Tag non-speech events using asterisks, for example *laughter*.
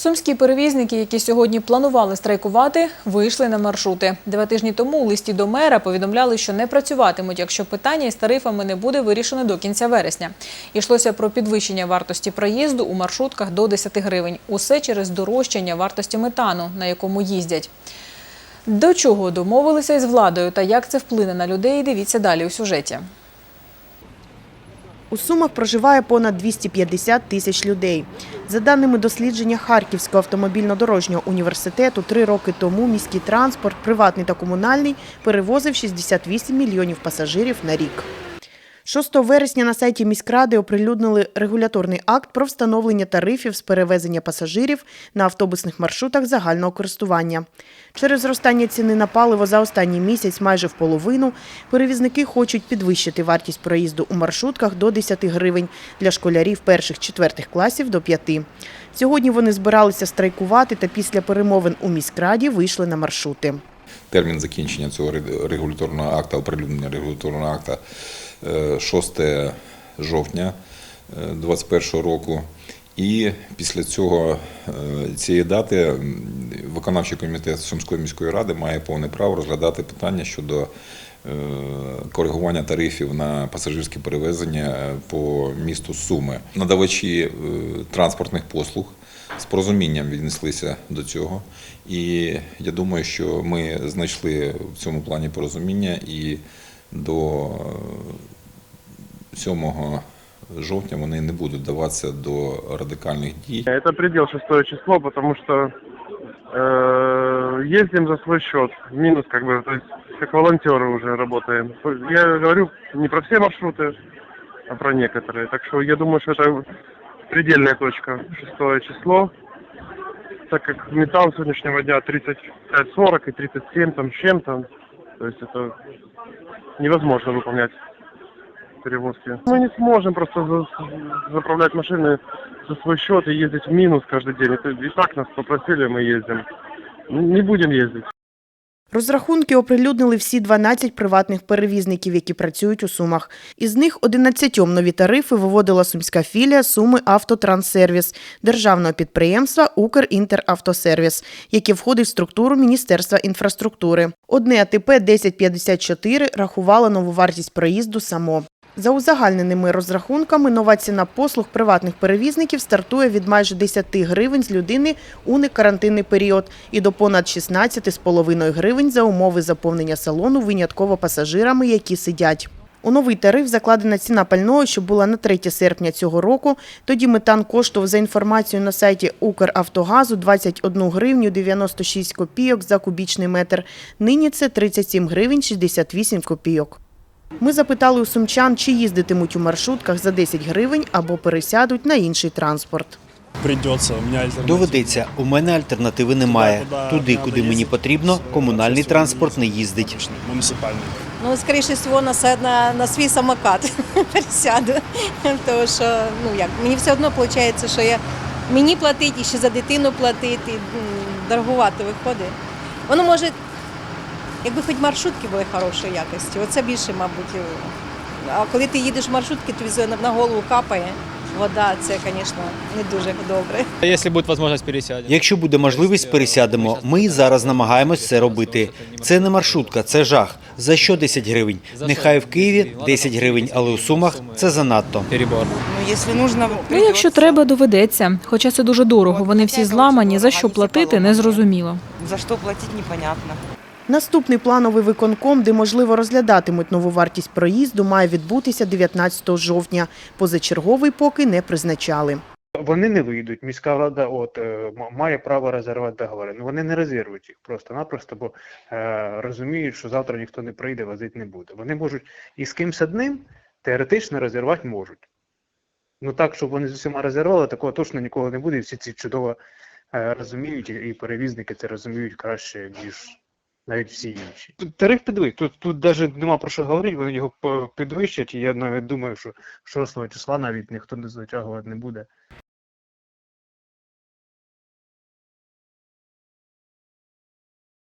Сумські перевізники, які сьогодні планували страйкувати, вийшли на маршрути. Два тижні тому у листі до мера повідомляли, що не працюватимуть, якщо питання із тарифами не буде вирішено до кінця вересня. Йшлося про підвищення вартості проїзду у маршрутках до 10 гривень. Усе через дорожчання вартості метану, на якому їздять. До чого домовилися із владою та як це вплине на людей, дивіться далі у сюжеті. У Сумах проживає понад 250 тисяч людей. За даними дослідження Харківського автомобільно-дорожнього університету, три роки тому міський транспорт, приватний та комунальний, перевозив 68 мільйонів пасажирів на рік. 6 вересня на сайті міськради оприлюднили регуляторний акт про встановлення тарифів з перевезення пасажирів на автобусних маршрутах загального користування. Через зростання ціни на паливо за останній місяць майже в половину перевізники хочуть підвищити вартість проїзду у маршрутках до 10 гривень для школярів перших-четвертих класів до 5. Сьогодні вони збиралися страйкувати та після перемовин у міськраді вийшли на маршрути. Термін закінчення цього регуляторного акта, оприлюднення регуляторного акта 6 жовтня 2021 року. І після цього е, цієї дати виконавчий комітет Сумської міської ради має повне право розглядати питання щодо е, коригування тарифів на пасажирські перевезення е, по місту Суми. Надавачі е, транспортних послуг з порозумінням віднеслися до цього. І я думаю, що ми знайшли в цьому плані порозуміння і до е, 7 жовтня вони не будуть вдаватися до радикальних дій. Это предел шестое число, потому что э, ездим за свой счет. Минус как бы, то есть как волонтеры уже работаем. Я говорю не про все маршруты, а про некоторые. Так что я думаю, что это предельная точка, шестое число. Так как металл сегодняшнего дня 35-40 и 37 там чем-то. То есть это невозможно выполнять перевозки. Мы не сможем просто за- заправлять машины за свой счет и ездить в минус каждый день. Это и так нас попросили, мы ездим. Не будем ездить. Розрахунки оприлюднили всі 12 приватних перевізників, які працюють у Сумах. Із них 11 нові тарифи виводила сумська філія Суми Автотранссервіс державного підприємства Укрінтеравтосервіс, яке входить в структуру Міністерства інфраструктури. Одне АТП 1054 рахувало нову вартість проїзду само. За узагальненими розрахунками, нова ціна послуг приватних перевізників стартує від майже 10 гривень з людини у некарантинний період і до понад 16,5 гривень за умови заповнення салону винятково пасажирами, які сидять. У новий тариф закладена ціна пального, що була на 3 серпня цього року. Тоді метан коштував за інформацією на сайті Укравтогазу 21 гривню 96 копійок за кубічний метр. Нині це 37 гривень 68 копійок. Ми запитали у сумчан, чи їздитимуть у маршрутках за 10 гривень або пересядуть на інший транспорт. Придется, у. Доведеться, у мене альтернативи немає. Туди, куди мені потрібно, комунальний транспорт не їздить. Ну, скоріше всього, на, на, на свій самокат *laughs* пересяду. Тому що, ну як, мені все одно виходить, що я мені платить і ще за дитину платити. м, Дорогувато виходить. Воно може, якби хоч маршрутки були хорошої якості, оце більше, мабуть. А коли ти їдеш в маршрутки, тобі на- на голову капає вода, це, звісно, не дуже добре. Если будет возможность пересядем. Якщо буде можливість, пересядемо. Ми зараз намагаємось це робити. Це не маршрутка, це жах. За що 10 гривень? Нехай в Києві 10 гривень, але у Сумах це занадто. Ну, якщо треба, доведеться. Хоча це дуже дорого. Вони всі зламані. За що платити, незрозуміло. За что платить непонятно. Наступний плановий виконком, де можливо розглядатимуть нову вартість проїзду, має відбутися 19 жовтня. Позачерговий поки не призначали. Вони не вийдуть. Міська рада от е, має право розірвати договори. Ну вони не розірвуть їх просто-напросто, бо е, розуміють, що завтра ніхто не прийде, возити не буде. Вони можуть і з кимсь одним теоретично розірвати можуть. Ну так, щоб вони з усіма розірвали, такого точно ніколи не буде. І всі ці чудово е, розуміють, і перевізники це розуміють краще, ніж навіть всі інші. Тариф підвищить. Тут, тут навіть нема про що говорити, вони його підвищать, і я навіть думаю, що 6 числа навіть ніхто не затягувати не буде.